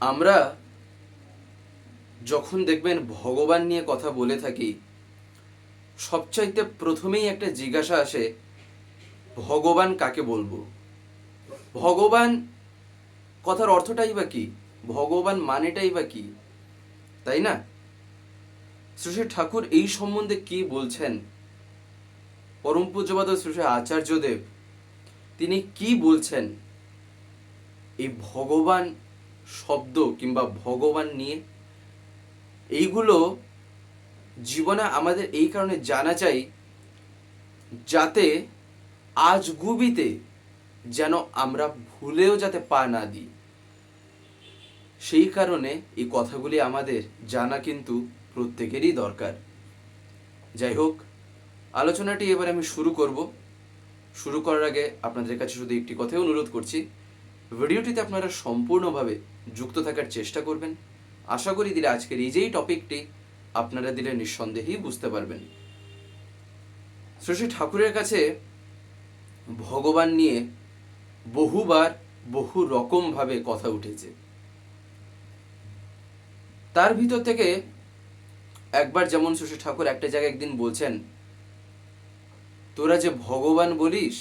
আমরা যখন দেখবেন ভগবান নিয়ে কথা বলে থাকি, সবচাইতে প্রথমেই একটা জিজ্ঞাসা আসে, ভগবান কাকে বলব? ভগবান কথার অর্থটাই বা কি? ভগবান মানেটাই বা কি? তাই না? শ্রী ঠাকুর এই সম্বন্ধে কি বলছেন? পরম পূজ্যপাদ শ্রী শ্রী আচার্যদেব, তিনি কি বলছেন? এই ভগবান শব্দ কিংবা ভগবান নিয়ে, এইগুলো জীবনে আমাদের এই কারণে জানা চাই, যাতে আজ গুবিতে যেন আমরা ভুলেও যাতে পা না দিই। সেই কারণে এই কথাগুলি আমাদের জানা কিন্তু প্রত্যেকেরই দরকার। যাই হোক, আলোচনাটি এবার আমি শুরু করব। শুরু করার আগে আপনাদের কাছে শুধু একটি কথাই অনুরোধ করছি, ভিডিওটিতে আপনারা সম্পূর্ণভাবে যুক্ত থাকার চেষ্টা করবেন। আশা করি দিলে আজকের এই যেই টপিকটি আপনারা দিলে নিঃসন্দেহেই বুঝতে পারবেন। শ্রী ঠাকুরের কাছে ভগবান নিয়ে বহুবার বহু রকমভাবে কথা উঠেছে। তার ভিতর থেকে একবার যেমন শ্রী ঠাকুর একটা জায়গায় একদিন বলছেন, তোরা যে ভগবান বলিস,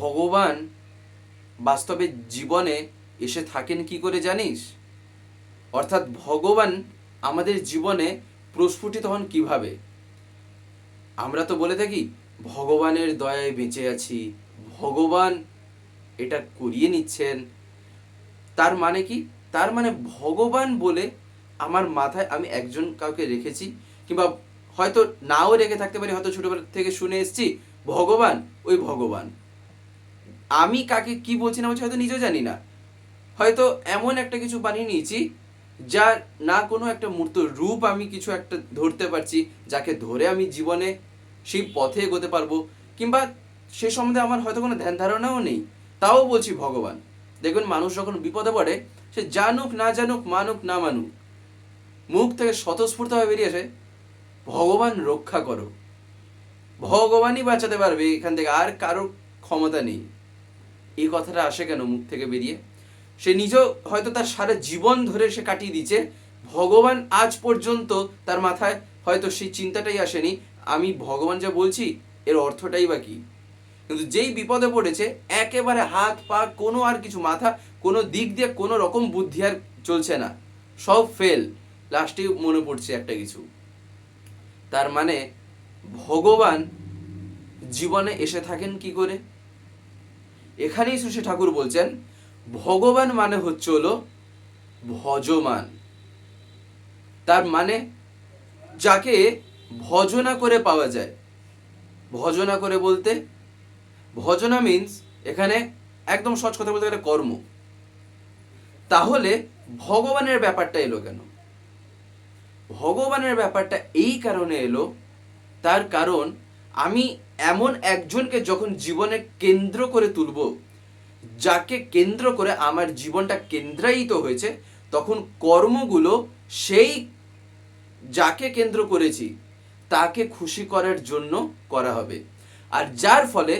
ভগবান বাস্তবে জীবনে এসে থাকেন কি করে জানিস? অর্থাৎ ভগবান আমাদের জীবনে প্রস্ফুটিত হন কীভাবে? আমরা তো বলে থাকি, ভগবানের দয়ায় বেঁচে আছি, ভগবান এটা করিয়ে নিচ্ছেন। তার মানে কি? তার মানে ভগবান বলে আমার মাথায় আমি একজন কাউকে রেখেছি, কিংবা হয়তো নাও রেখে থাকতে পারি, হয়তো ছোটবেলা থেকে শুনে এসেছি, ভগবান, ওই ভগবান। আমি কাকে কি বলছি না বলছি হয়তো নিজেও জানি না। হয়তো এমন একটা কিছু বানিয়ে নিয়েছি যার না কোনো একটা মূর্ত রূপ আমি কিছু একটা ধরতে পারছি, যাকে ধরে আমি জীবনে সেই পথে এগোতে পারব, কিংবা সে সম্বন্ধে আমার হয়তো কোনো ধ্যান ধারণাও নেই। তাও বলছি ভগবান দেখবেন মানুষ যখন বিপদে পড়ে, সে জানুক, না জানুক, মানুক, না মানুক, মুখ থেকে স্বতঃস্ফূর্তভাবে বেরিয়ে আসে, ভগবান রক্ষা করো। ভগবানই বাঁচাতে পারবে এখান থেকে, আর কারও ক্ষমতা নেই। এই কথাটা আসে কেন মুখ থেকে বেরিয়ে? সে নিজেও হয়তো তার সারা জীবন ধরে সে কাটিয়ে দিচ্ছে ভগবান আজ পর্যন্ত তার মাথায় হয়তো সেই চিন্তাটাই আসেনি, আমি ভগবান যা বলছি, এর অর্থটাই বা কি? কিন্তু যেই বিপদে পড়েছে, একেবারে হাত পা, কোনো আর কিছু মাথা, কোনো দিক দিয়ে কোনো রকম বুদ্ধি আর চলছে না। সব ফেল লাস্টে মনে পড়ছে একটা কিছু। তার মানে ভগবান জীবনে এসে থাকেন কি করে? এখানেই সুশী ঠাকুর বলছেন ভগবান মানে হচ্ছে হলো ভজমান। তার মানে যাকে ভজনা করে পাওয়া যায়। ভজনা করে বলতে, ভজনা মিন্স এখানে একদম সচ কথা বলতে গেলে কর্ম। তাহলে ভগবানের ব্যাপারটা এলো কেন? ভগবানের ব্যাপারটা এই কারণে এলো, তার কারণ আমি এমন একজনকে যখন জীবনে কেন্দ্র করে তুলব যাকে কেন্দ্র করে আমার জীবনটা কেন্দ্রায়িত হয়েছে, তখন কর্মগুলো সেই যাকে কেন্দ্র করেছি, তাকে খুশি করার জন্য করা হবে। আর যার ফলে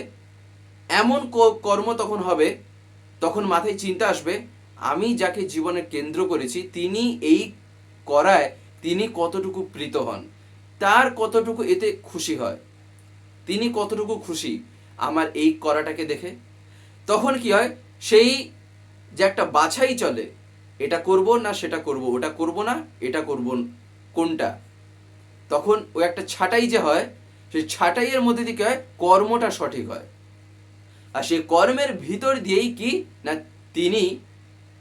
এমন কর্ম তখন হবে, তখন মাথায় চিন্তা আসবে, আমি যাকে জীবনে কেন্দ্র করেছি, তিনি এই করায় তিনি কতটুকু প্রীত হন, তার কতটুকু এতে খুশি হয়, তিনি কতটুকু খুশি, আমার এই করাটাকে দেখে তখন কি হয়? সেই যে একটা বাছাই চলে, এটা করব না সেটা করব, ওটা করব না, এটা করব কোনটা? তখন ওই একটা ছাঁটাই যে হয়, সেই ছাটাইয়ের মধ্যে দিয়ে কি হয়? কর্মটা সঠিক হয়। আর সেই কর্মের ভিতর দিয়েই কি? না, তিনি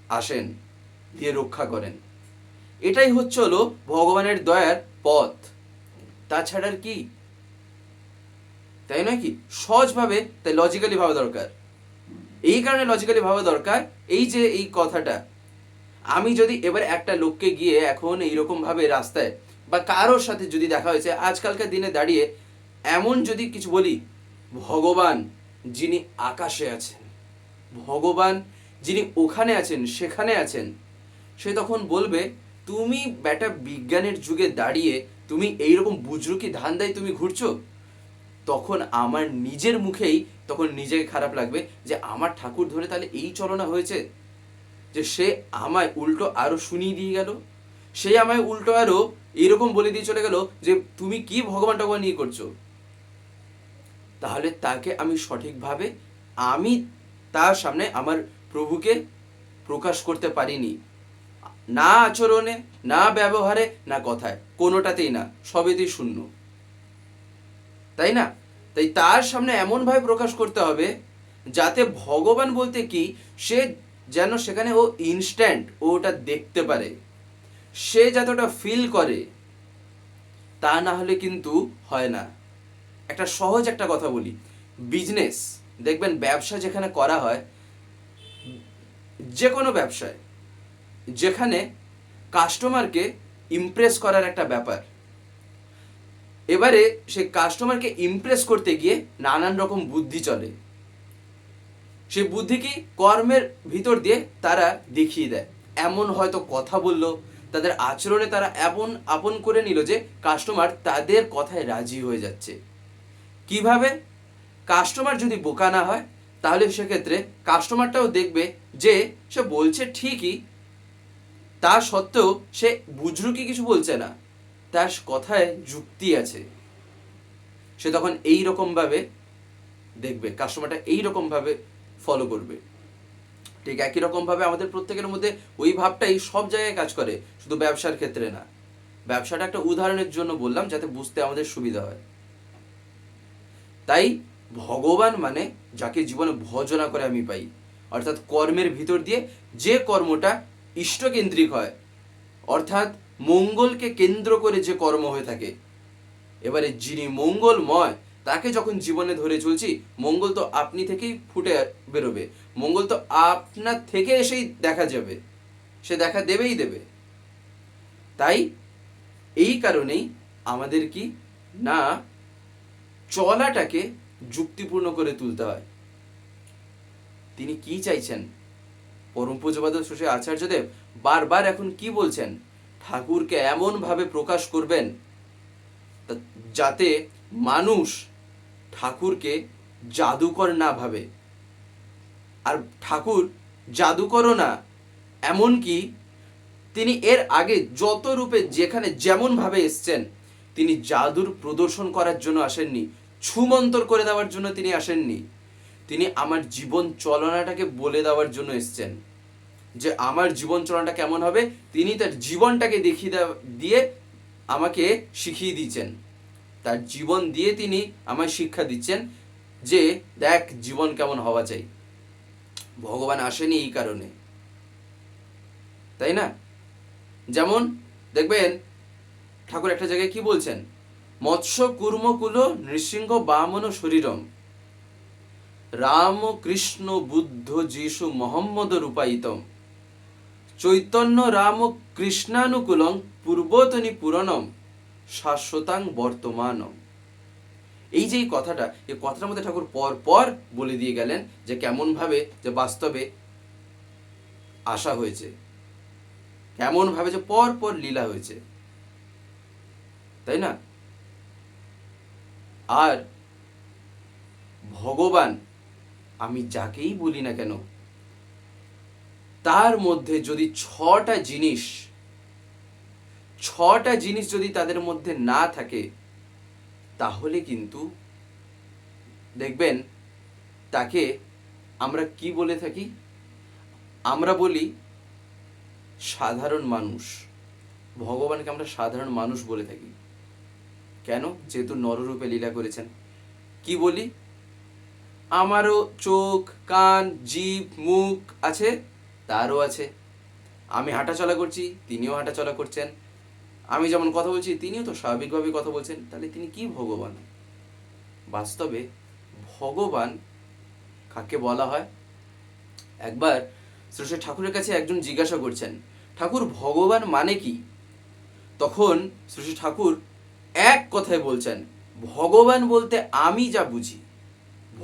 আসেন, দিয়ে রক্ষা করেন। এটাই হচ্ছে হলো ভগবানের দয়ার পথ। তাছাড়া আর কি? তাই নয় কি? সহজভাবে, তাই লজিক্যালি ভাবা দরকার। এই কারণে লজিক্যালি ভাবা দরকার, এই যে এই কথাটা, আমি যদি এবার একটা লোককে গিয়ে এখন এইরকম ভাবে রাস্তায় বা কারোর সাথে যদি দেখা হয়েছে, আজকালকার দিনে দাঁড়িয়ে এমন যদি কিছু বলি, ভগবান যিনি আকাশে আছেন, ভগবান যিনি ওখানে আছেন, সেখানে আছেন, সে তখন বলবে, তুমি বেটা বিজ্ঞানের যুগে দাঁড়িয়ে তুমি এইরকম বুজরুকি ধান্দায় তুমি ঘুরছো? তখন আমার নিজের মুখেই তখন নিজেকে খারাপ লাগবে যে আমার ঠাকুর ধরে তাহলে এই চলনা হয়েছে? যে সে আমায় উল্টো আরও শুনিয়ে দিয়ে গেল? সে আমায় উল্টো আরও এরকম বলে দিয়ে চলে গেল যে তুমি কি ভগবান টগবান নিয়ে করছ? তাহলে তাকে আমি সঠিকভাবে, আমি তার সামনে আমার প্রভুকে প্রকাশ করতে পারিনি। না আচরণে, না ব্যবহারে, না কথায়, কোনোটাতেই না, সবেতেই শূন্য। তাই না? তাই তার সামনে এমনভাবে প্রকাশ করতে হবে, যাতে ভগবান বলতে কি, সে যেন সেখানে ও ইনস্ট্যান্ট ও ওটা দেখতে পারে। সে যাতে ওটা ফিল করে, তা না হলে কিন্তু হয় না। একটা সহজ একটা কথা বলি। বিজনেস দেখবেন ব্যবসা যেখানে করা হয়, যে কোনো ব্যবসায়, যেখানে কাস্টমারকে ইমপ্রেস করার একটা ব্যাপার। এবারে সে কাস্টমারকে ইমপ্রেস করতে গিয়ে নানান রকম বুদ্ধি চলে। সেই বুদ্ধি কি কর্মের ভিতর দিয়ে তারা দেখিয়ে দেয়। এমন হয়তো কথা বলল, তাদের আচরণে তারা এমন আপন করে নিল যে কাস্টমার তাদের কথায় রাজি হয়ে যাচ্ছে। কীভাবে? কাস্টমার যদি বোকা না হয়, তাহলে সেক্ষেত্রে কাস্টমারটাও দেখবে যে সে বলছে ঠিকই, তা সত্ত্বেও সে বুজরুকি কিছু বলছে না। তার কথায় যুক্তি আছে। সে তখন এই রকমভাবে দেখবে কাস্টমারটা এই রকমভাবে ফলো করবে। ঠিক একই রকমভাবে আমাদের প্রত্যেকের মধ্যে ওই ভাবটাই সব জায়গায় কাজ করে, শুধু ব্যবসার ক্ষেত্রে না। ব্যবসাটা একটা উদাহরণের জন্য বললাম, যাতে বুঝতে আমাদের সুবিধা হয়। তাই ভগবান মানে যাকে জীবনে ভজনা করে আমি পাই। অর্থাৎ কর্মের ভিতর দিয়ে যে কর্মটা ইষ্টকেন্দ্রিক হয়, অর্থাৎ মঙ্গলকে কেন্দ্র করে যে কর্ম হয়ে থাকে। এবারে যিনি মঙ্গলময়, তাকে যখন জীবনে ধরে চলছি, মঙ্গল তো আপনি থেকেই ফুটে বেরোবে। মঙ্গল তো আপনার থেকে এসেই দেখা যাবে। সে দেখা দেবেই দেবে। তাই এই কারণেই আমাদের কি না চলাটাকে যুক্তিপূর্ণ করে তুলতে হয়। তিনি কি চাইছেন? পরম পূজপাদ শ্রী আচার্যদেব বারবার এখন কি বলছেন? ঠাকুরকে এমনভাবে প্রকাশ করবেন যাতে মানুষ ঠাকুরকে জাদুকর না ভাবে। আর ঠাকুর জাদুকরও না, এমনকি তিনি এর আগে যত রূপে যেখানে যেমনভাবে এসছেন, তিনি জাদুর প্রদর্শন করার জন্য আসেননি, ছুমন্তর করে দেওয়ার জন্য তিনি আসেননি। তিনি আমার জীবন চলনাটাকে বলে দেওয়ার জন্য এসছেন। যে আমার জীবন চলনাটা কেমন হবে, তিনি তার জীবনটাকে দেখিয়ে দিয়ে আমাকে শিখিয়ে দিচ্ছেন। তার জীবন দিয়ে তিনি আমায় শিক্ষা দিচ্ছেন যে, দেখ জীবন কেমন হওয়া চাই। ভগবান আসেনি এই কারণে। তাই না? যেমন, দেখবেন, ঠাকুর একটা জায়গায় কি বলছেন? মৎস্য কুর্মকুল নৃসিংহ বামন শরীরম। রাম কৃষ্ণ বুদ্ধ যীশু মোহাম্মদ রূপায়িতম। চৈতন্য রাম কৃষ্ণানুকূলং পূর্বতনী পুরনম শাশ্বতাং বর্তমানম। এই যে কথাটা এই কথাটার মধ্যে ঠাকুর পর পর বলে দিয়ে গেলেন যে কেমন ভাবে যে বাস্তবে আশা হয়েছে কেমন ভাবে যে পর পর লীলা হয়েছে, তাই না? আর ভগবান, আমি যাকেই বলি না কেন তার মধ্যে যদি ছটা জিনিস ছটা জিনিস যদি তাদের মধ্যে না থাকে, তাহলে কিন্তু দেখবেন তাকে আমরা কি বলে থাকি? আমরা বলি সাধারণ মানুষ। ভগবানকে আমরা সাধারণ মানুষ বলে থাকি। কেন? যেহেতু নররূপে লীলা করেছেন। কি বলি? আমারও চোখ, কান জিভ মুখ আছে। তারও আছে। আমি হাঁটাচলা করছি, তিনিও হাঁটাচলা করছেন। আমি যেমন কথা বলছি, তিনিও তো স্বাভাবিকভাবে কথা বলছেন। তাহলে তিনি কি ভগবান? বাস্তবে ভগবান কাকে বলা হয়? একবার শ্রী ঠাকুরের কাছে একজন জিজ্ঞাসা করছেন, ঠাকুর, ভগবান মানে কি? তখন শ্রী ঠাকুর এক কথায় বলছেন, ভগবান বলতে আমি যা বুঝি,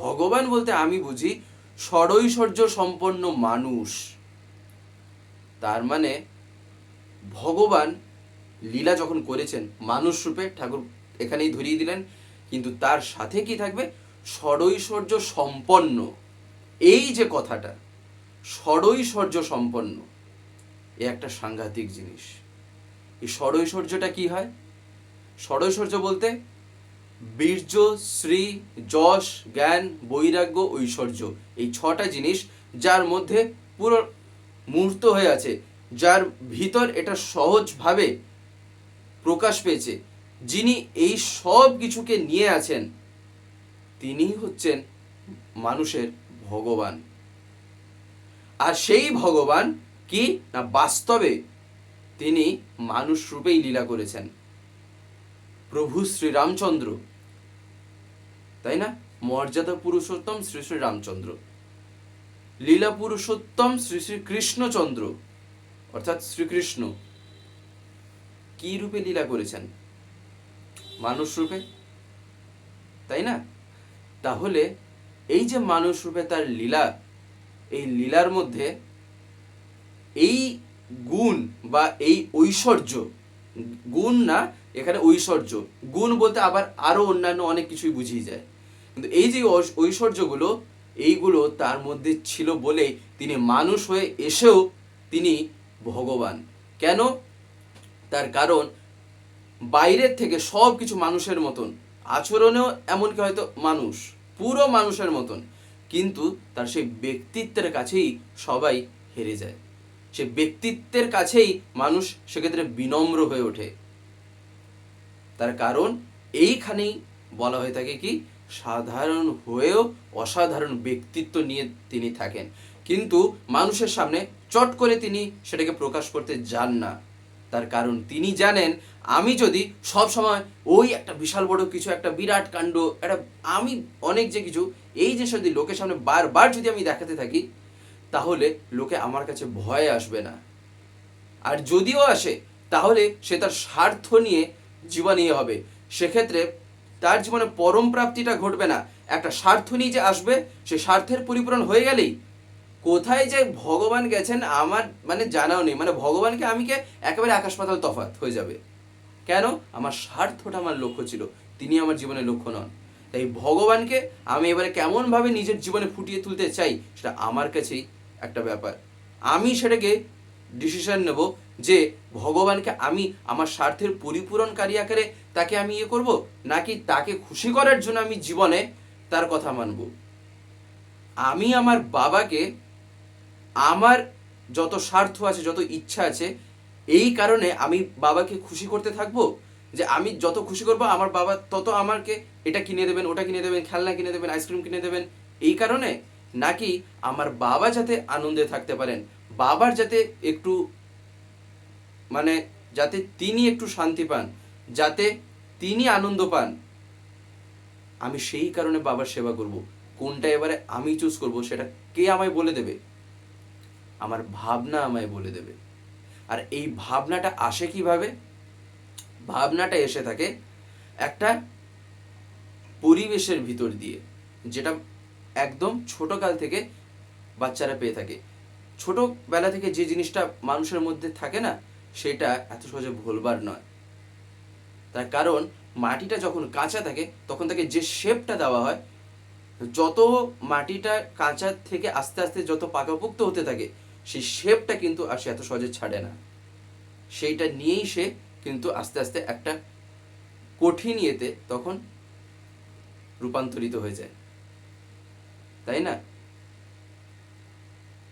ভগবান বলতে আমি বুঝি ষড়ৈশ্বর্য সম্পন্ন মানুষ। তার মানে ভগবান লীলা যখন করেছেন, মানুষ রূপে ঠাকুর এখানেই ধরিয়ে দিলেন, কিন্তু তার সাথে কি থাকবে? ষড়ৈশ্বর্য সম্পন্ন। এই যে কথাটা ষড়ৈশ্বর্য সম্পন্ন, এ একটা সাংঘাতিক জিনিস। এই ষড়ৈশ্বর্যটা কি হয়? ষড়ৈশ্বর্য বলতে বীর্য, শ্রী, যশ, জ্ঞান, বৈরাগ্য, ঐশ্বর্য। এই ছটা জিনিস যার মধ্যে পুরো মূর্ত হয়ে আছে, যার ভিতর এটা সহজভাবে প্রকাশ পেয়েছে। যিনি এই সব কিছুকে নিয়ে আছেন তিনি হচ্ছেন মানুষের ভগবান। আর সেই ভগবান কি? না, বাস্তবে তিনি মানুষ রূপেই লীলা করেছেন। প্রভু শ্রীরামচন্দ্র, তাই না? মর্যাদা পুরুষোত্তম শ্রী শ্রী রামচন্দ্র লীলা পুরুষোত্তম শ্রী শ্রী কৃষ্ণচন্দ্র, অর্থাৎ শ্রীকৃষ্ণ, কি রূপে লীলা করেছেন? মানুষ রূপে? তাই না? তাহলে এই যে মানুষ রূপে তার লীলা, এই লীলার মধ্যে এই গুণ বা এই ঐশ্বর্য, গুণ না, এখানে ঐশ্বর্য, গুণ বলতে আবার আরও অন্যান্য অনেক কিছুই বুঝিয়ে যায়। কিন্তু এই যে ঐশ্বর্যগুলো এইগুলো তার মধ্যে ছিল বলে তিনি মানুষ হয়ে এসেও তিনি ভগবান। কেন? তার কারণ, বাইরের থেকে সব কিছু মানুষের মতন। আচরণেও এমনকি হয়তো মানুষ, পুরো মানুষের মতন। কিন্তু তার সেই ব্যক্তিত্বের কাছেই সবাই হেরে যায়। সে ব্যক্তিত্বের কাছেই মানুষ সেক্ষেত্রে বিনম্র হয়ে ওঠে। তার কারণ, এইখানেই বলা হয়ে থাকে কি, সাধারণ হয়েও অসাধারণ ব্যক্তিত্ব নিয়ে তিনি থাকেন। কিন্তু মানুষের সামনে চট করে তিনি সেটাকে প্রকাশ করতে যান না। তার কারণ তিনি জানেন, আমি যদি সব সময় ওই একটা বিশাল বড় কিছু, একটা বিরাট কাণ্ড, একটা আমি অনেক যে কিছু, এই যে যদি লোকের সামনে বারবার যদি আমি দেখাতে থাকি, তাহলে লোকে আমার কাছে ভয় আসবে না। আর যদিও আসে, তাহলে সে তার স্বার্থ নিয়ে জীবনে ইয়ে হবে। সেক্ষেত্রে তার জীবনে পরম প্রাপ্তিটা ঘটবে না। একটা স্বার্থ নিয়ে যে আসবে, সে স্বার্থের পরিপূরণ হয়ে গেলেই কোথায় যে ভগবান গেছেন আমার মানে জানাও নেই। মানে ভগবানকে আমি আমিকে একেবারে আকাশ পাতাল তফাৎ হয়ে যাবে। কেন? আমার স্বার্থটা আমার লক্ষ্য ছিল। তিনি আমার জীবনের লক্ষ্য নন। তাই ভগবানকে আমি এবারে কেমনভাবে নিজের জীবনে ফুটিয়ে তুলতে চাই, সেটা আমার কাছেই একটা ব্যাপার। আমি সেটাকে ডিসিশন নেব যে ভগবানকে আমি আমার স্বার্থের পরিপূরণকারী আকারে তাকে আমি ইয়ে করব, নাকি তাকে খুশি করার জন্য আমি জীবনে তার কথা মানব। আমি আমার বাবাকে, আমার যত স্বার্থ আছে, যত ইচ্ছা আছে, এই কারণে আমি বাবাকে খুশি করতে থাকব যে আমি যত খুশি করব, আমার বাবা তত আমাকে এটা কিনে দেবেন, ওটা কিনে দেবেন, খেলনা কিনে দেবেন, আইসক্রিম কিনে দেবেন। এই কারণে নাকি আমার বাবা যাতে আনন্দে থাকতে পারেন, বাবার যাতে একটু মানে যাতে তিনি একটু শান্তি পান, যাতে তিনি আনন্দ পান আমি সেই কারণে বাবার সেবা করব। কোনটা এবারে আমি চুজ করব সেটা কে আমায় বলে দেবে? আমার ভাবনা আমায় বলে দেবে। আর এই ভাবনাটা আসে কীভাবে? ভাবনাটা এসে থাকে একটা পরিবেশের ভিতর দিয়ে, যেটা একদম ছোটকাল থেকে বাচ্চারা পেয়ে থাকে। ছোটবেলা থেকে যে জিনিসটা মানুষের মধ্যে থাকে না, সেটা এত সহজে ভুলবার নয়। তার কারণ মাটিটা যখন কাঁচা থাকে, তখন তাকে যে শেপটা দেওয়া হয়, যত মাটিটা কাঁচা থেকে আস্তে আস্তে যত পাকাপোক্ত হতে থাকে, সেই শেপটা কিন্তু আর সে এত সহজে ছাড়ে না। সেইটা নিয়েই সে কিন্তু আস্তে আস্তে একটা কঠিন ইয়েতে তখন রূপান্তরিত হয়ে যায়। তাই না?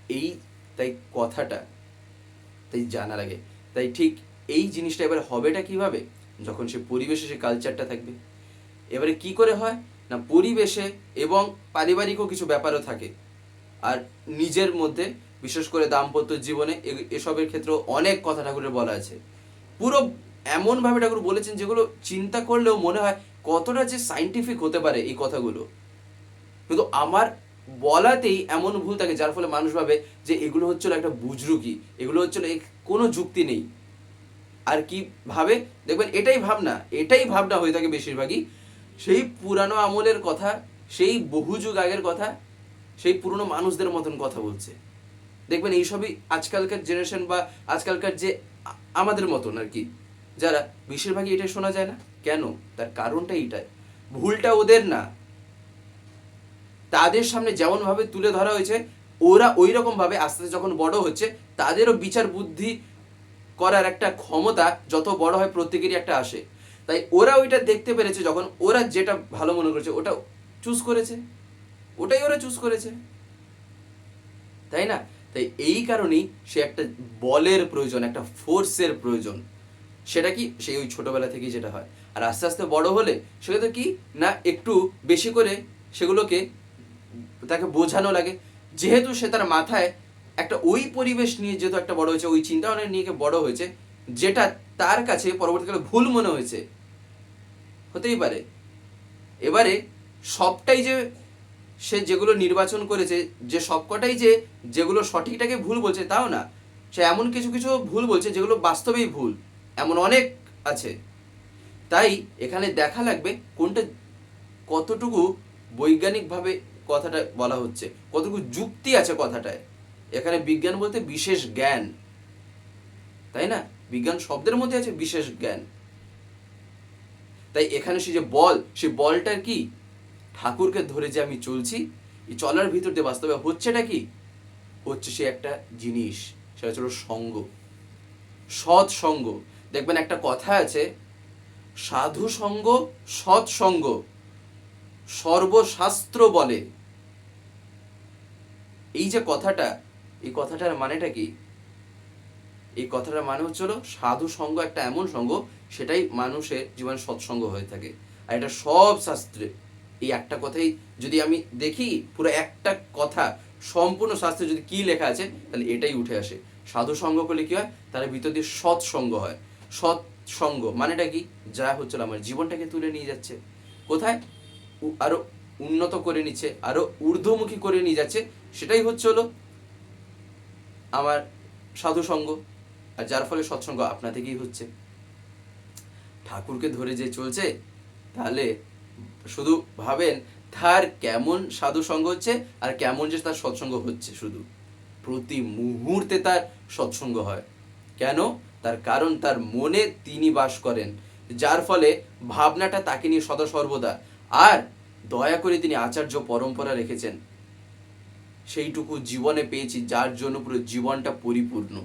এই, তাই কথাটা, তাই জানা লাগে তাই ঠিক এই জিনিসটা এবার হবেটা কীভাবে? যখন সে পরিবেশে সে কালচারটা থাকবে। এবারে কি করে হয়? না, পরিবেশে এবং পারিবারিকও কিছু ব্যাপারও থাকে। আর নিজের মধ্যে, বিশেষ করে দাম্পত্য জীবনে এসবের ক্ষেত্রেও অনেক কথা ঠাকুরের বলা আছে। পুরো এমনভাবে ঠাকুর বলেছেন যেগুলো চিন্তা করলেও মনে হয় কতটা যে সাইন্টিফিক হতে পারে এই কথাগুলো। কিন্তু আমার বলাতেই এমন ভুল থাকে, যার ফলে মানুষ ভাবে যে এগুলো হচ্ছিল একটা বুজরুকি, এগুলো হচ্ছিল কোনো যুক্তি নেই। আর কি ভাবে? দেখবেন এটাই ভাবনা এটাই ভাবনা হয়ে থাকে বেশিরভাগই। সেই পুরানো আমলের কথা, সেই বহু যুগ আগের কথা, সেই পুরনো মানুষদের মতন কথা বলছে। দেখবেন এইসবই আজকালকার জেনারেশন বা আজকালকার যে আমাদের মতন আর কি, যারা বেশিরভাগই এটা শোনা যায় না। কেন? তার কারণটা এইটাই। ভুলটা ওদের না। তাদের সামনে যেমনভাবে তুলে ধরা হয়েছে, ওরা ওই রকমভাবে আস্তে আস্তে যখন বড় হচ্ছে, তাদেরও বিচার বুদ্ধি করার একটা ক্ষমতা যত বড় হয় প্রত্যেকেরই একটা আসে। তাই ওরা ওইটা দেখতে পেরেছে যখন ওরা যেটা ভালো মনে করেছে ওটা চুজ করেছে। ওটাই ওরা চুজ করেছে। তাই না? তাই এই কারণেই সে একটা বলের প্রয়োজন, একটা ফোর্সের প্রয়োজন। সেটা কি? সেই ওই ছোটবেলা থেকেই যেটা হয়। আর আস্তে আস্তে বড় হলে সেটা তো কি? না, একটু বেশি করে সেগুলোকে, তাকে বোঝানো লাগে। যেহেতু সে তার মাথায় একটা ওই পরিবেশ নিয়ে যেহেতু একটা বড় হয়েছে, ওই চিন্তা ভাবনা নিয়ে বড় হয়েছে, যেটা তার কাছে পরবর্তীকালে ভুল মনে হয়েছে। হতেই পারে। এবারে সবটাই যে সে যেগুলো নির্বাচন করেছে, যে সবকটাই যে যেগুলো সঠিকটাকে ভুল বলছে তাও না, সে এমন কিছু কিছু ভুল বলছে যেগুলো বাস্তবেই ভুল, এমন অনেক আছে। তাই এখানে দেখা লাগবে কোনটা কতটুকু বৈজ্ঞানিকভাবে কথাটা বলা হচ্ছে, কতটুকু যুক্তি আছে কথাটায়। এখানে বিজ্ঞান বলতে বিশেষ জ্ঞান। তাই না? বিজ্ঞান শব্দের মধ্যে আছে বিশেষ জ্ঞান। তাই এখানে সে যে বল, সে বলটার কি? ঠাকুরকে ধরে যে আমি চলছি, এই চলার ভিতর দিয়ে বাস্তবে হচ্ছেটা কি? হচ্ছে সে একটা জিনিস, সেটা হলো সঙ্গ। সৎ সঙ্গ। দেখবেন একটা কথা আছে, সাধু সঙ্গ সৎসঙ্গ সর্বশাস্ত্র বলে। এই যে কথাটা এই কথাটার মানেটা কি? এই কথাটার মানে হচ্ছে হলো, সাধু সঙ্গ একটা এমন সঙ্গ, সেটাই মানুষের জীবনে সৎসঙ্গ হয়ে থাকে। আর এটা সব শাস্ত্রে। এই একটা কথাই যদি আমি দেখি, পুরো একটা কথা, সম্পূর্ণ শাস্ত্রে যদি কি লেখা আছে, তাহলে এটাই উঠে আসে। সাধু সঙ্গ করলে কি হয়? তার ভিতর দিয়ে সৎসঙ্গ হয়। সৎসঙ্গ মানেটা কি? যা হচ্ছে আমার জীবনটাকে তুলে নিয়ে যাচ্ছে। কোথায়? আরও উন্নত করে নিচ্ছে, আরও ঊর্ধ্বমুখী করে নিয়ে যাচ্ছে। সেটাই হচ্ছে হলো আমার সাধু সঙ্গ, আর যার ফলে সৎসঙ্গ আপনা থেকেই হচ্ছে। ঠাকুরকে ধরে যে চলছে, তাহলে শুধু ভাবেন তার কেমন সাধু সঙ্গ হচ্ছে, আর কেমন যে তার সৎসঙ্গ হচ্ছে শুধু। প্রতি মুহূর্তে তার সৎসঙ্গ হয়। কেন? তার কারণ তার মনে তিনি বাস করেন, যার ফলে ভাবনাটা তাকে নিয়ে সদা সর্বদা। আর দয়া করে তিনি আচার্য পরম্পরা রেখেছেন। সেইটুকু জীবনে পেয়েছি, যার জন্য পুরো জীবনটা পরিপূর্ণ।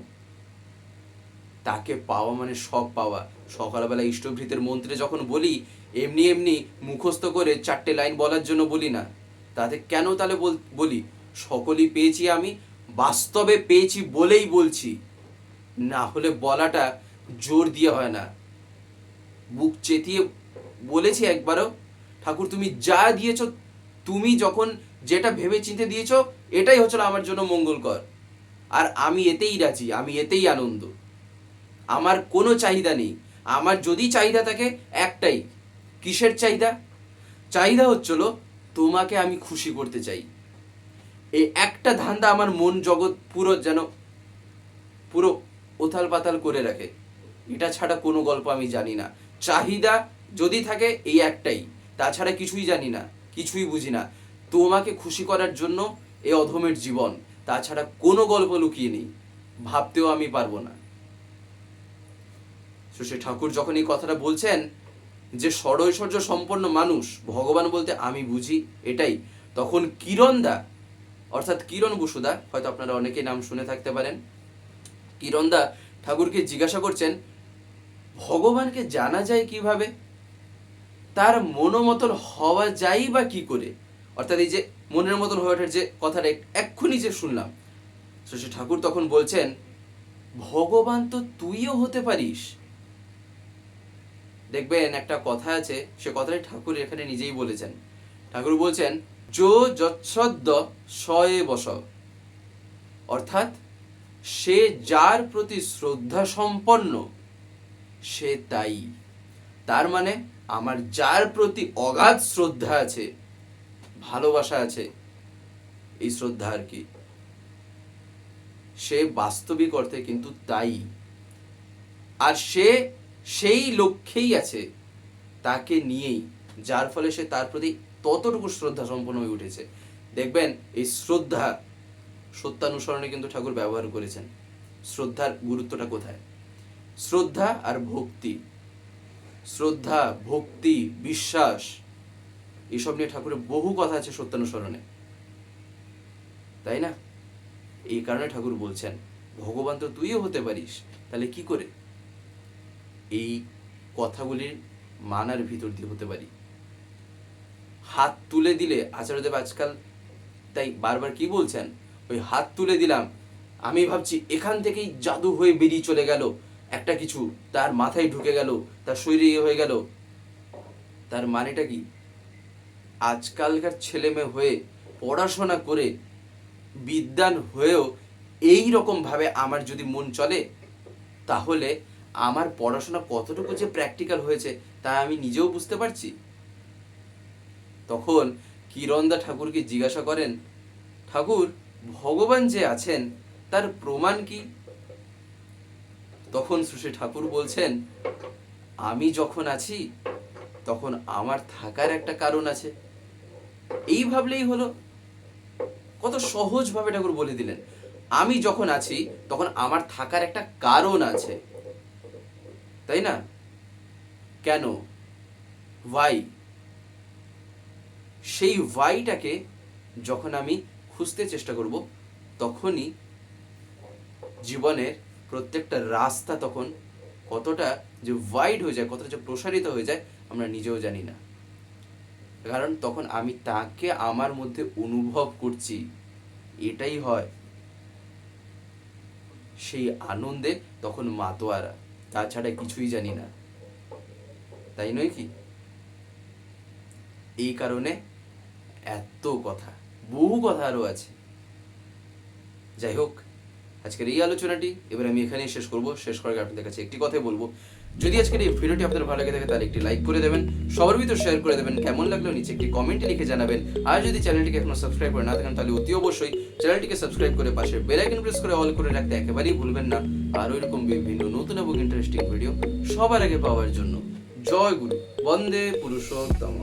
তাকে পাওয়া মানে সব পাওয়া। সকালবেলা ইষ্টভৃতের মন্ত্রে যখন বলি, এমনি এমনি মুখস্থ করে চারটে লাইন বলার জন্য বলি না। তাতে কেন তাহলে বলি সকলই পেয়েছি আমি, বাস্তবে পেয়েছি বলেই বলছি। না হলে বলাটা জোর দিয়ে হয় না। বুক চেতিয়ে বলেছি একবারও, ঠাকুর, তুমি যা দিয়েছ, তুমি যখন যেটা ভেবে চিন্তে দিয়েছ এটাই হচ্ছিল আমার জন্য মঙ্গলকর। আর আমি এতেই রাজি, আমি এতেই আনন্দ। আমার কোনো চাহিদা নেই। আমার যদি চাহিদা থাকে, একটাই, কিসের চাহিদা? চাহিদা হচ্ছিল তোমাকে আমি খুশি করতে চাই। এই একটা ধান্দা আমার মন জগৎ পুরো যেন পুরো ওথাল পাতাল করে রাখে। এটা ছাড়া কোনো গল্প আমি জানি না। চাহিদা যদি থাকে, এই একটাই। তাছাড়া কিছুই জানি না, কিছুই বুঝি না। তোমাকে খুশি করার জন্য এ অধমের জীবন, তাছাড়া কোনো গল্প লুকিয়ে নেই, ভাবতেও আমি পারব না। শ্রী ঠাকুর যখন এই কথাটা বলছেন যে ষড়ৈশ্বর্য সম্পন্ন মানুষ, ভগবান বলতে আমি বুঝি, এটাই, তখন কিরণদা, অর্থাৎ কিরণ বসুদা, হয়তো আপনারা অনেকেই নাম শুনে থাকতে পারেন, কিরণদা ঠাকুরকে জিজ্ঞাসা করছেন, ভগবানকে জানা যায় কীভাবে? তার মনোমতন হওয়া যায় বা কি করে? অর্থাৎ এই যে মনের মতন হয়ে ওঠার যে কথাটা এক্ষুনি যে শুনলাম। সে ঠাকুর তখন বলছেন, ভগবান তো তুইও হতে পারিস। দেখবেন একটা কথা আছে, সে কথাটাই ঠাকুর এখানে নিজেই বলেছেন। ঠাকুর বলছেন, যো যৎসদ্য সয়ে বস। অর্থাৎ, সে যার প্রতি শ্রদ্ধা সম্পন্ন, সে তাই। তার মানে আমার যার প্রতি অগাধ শ্রদ্ধা আছে ভালোবাসা আছে এই শ্রদ্ধা আর কি। সে বাস্তবিক অর্থে কিন্তু তাই। আর সে সেই লক্ষ্যেই আছে তাকে নিয়েই, যার ফলে সে তার প্রতি ততটুকু শ্রদ্ধা সম্পন্ন হয়ে উঠেছে। দেখবেন, এই শ্রদ্ধা সত্যানুসরণে কিন্তু ঠাকুর ব্যবহার করেছেন। শ্রদ্ধার গুরুত্বটা কোথায়? শ্রদ্ধা আর ভক্তি। শ্রদ্ধা, ভক্তি, বিশ্বাস এসব নিয়ে ঠাকুরের বহু কথা আছে সত্যানুসরণে। তাই না? এই কারণে ঠাকুর বলছেন, ভগবান তো তুইও হতে পারিস, তাহলে কি করে? এই কথাগুলির মানার ভিতর দিয়ে হতে পারি। হাত তুলে দিলে, আচার্যদেব আজকাল তাই বারবার কি বলছেন? ওই হাত তুলে দিলাম, আমি ভাবছি এখান থেকেই জাদু হয়ে বেরিয়ে চলে গেল, একটা কিছু তার মাথায় ঢুকে গেল, তার শরীরে ইয়ে হয়ে গেল। তার মানেটা কি? আজকালকার ছেলে মেয়ে হয়ে পড়াশোনা করে বিদ্যান হয়েও এই রকম ভাবে আমার যদি মন চলে, তাহলে আমার পড়াশোনা কতটুকু যে প্র্যাকটিক্যাল হয়েছে তা আমি নিজেও বুঝতে পারছি। তখন কিরণদা ঠাকুরকে জিজ্ঞাসা করেন, ঠাকুর, ভগবান যে আছেন, তার প্রমাণ কি? তখন শ্রী ঠাকুর বলছেন, আমি যখন আছি, তখন আমার থাকার একটা কারণ আছে। এই ভাবলেই হলো। কত সহজভাবে ঠাকুর বলে দিলেন। আমি যখন আছি, তখন আমার থাকার একটা কারণ আছে। তাই না? কেন? ওয়াই সেই ওয়াইটাকে যখন আমি খুঁজতে চেষ্টা করব, তখনই জীবনের প্রত্যেকটা রাস্তা তখন কতটা যে ওয়াইড হয়ে যায়, কতটা যে প্রসারিত হয়ে যায়, আমরা নিজেও জানি না। কারণ তখন আমি তাকে আমার মধ্যে অনুভব করছি। এটাই হয়। সেই আনন্দে তখন মাতোয়ারা তাছাড়া কিছুই জানি না। তাই নয় কি? এই কারণে এত কথা, বহু কথা আরও আছে। যাই হোক, আজকের এই আলোচনাটি, এবার আমি এখানেই শেষ করব। শেষ করার আপনাদের কাছে একটি কথাই বলব। যদি আজকের এই ভিডিওটি আপনাদের ভালো লাগে থাকে, তাহলে একটি লাইক করে দেবেন, সবার ভিতর শেয়ার করে দেবেন, কেমন লাগল নিচে একটি কমেন্টে লিখে জানাবেন, আর যদি চ্যানেলটিকে এখনও সাবস্ক্রাইব করে না থাকেন, তাহলে অতি অবশ্যই চ্যানেলটিকে সাবস্ক্রাইব করে পাশে বেল আইকন প্রেস করে অল করে রাখতে একেবারেই ভুলবেন না, আর এরকম বিভিন্ন নতুন এবং ইন্টারেস্টিং ভিডিও সবার আগে পাওয়ার জন্য, জয় গুরু, বন্দে পুরুষোত্তম।